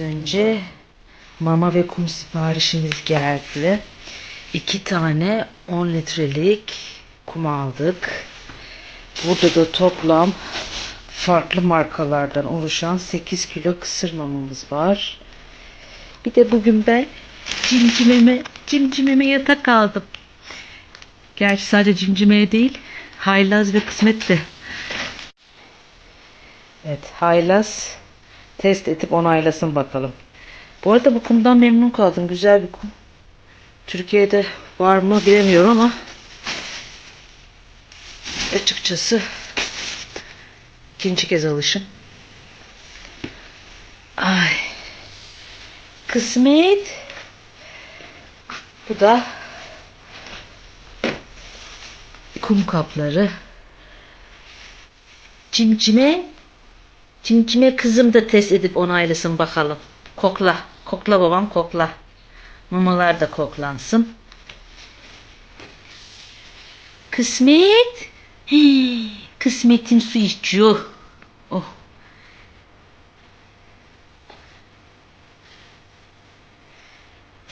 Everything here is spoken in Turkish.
önce mama ve kum siparişimiz geldi. İki tane 10 litrelik kum aldık. Burada da toplam farklı markalardan oluşan 8 kilo kısır mamamız var. Bir de bugün ben cimcimeme, cimcimeme yatak aldım. Gerçi sadece cimcimeye değil, haylaz ve kısmet de. Evet, haylaz test edip onaylasın bakalım. Bu arada bu kumdan memnun kaldım. Güzel bir kum. Türkiye'de var mı bilemiyorum ama açıkçası ikinci kez alışım. Ay. Kısmet. Bu da kum kapları. Cimcime Cimcime kızım da test edip onaylasın bakalım. Kokla. Kokla babam kokla. Mamalar da koklansın. Kısmet. Hii, kısmetin su içiyor.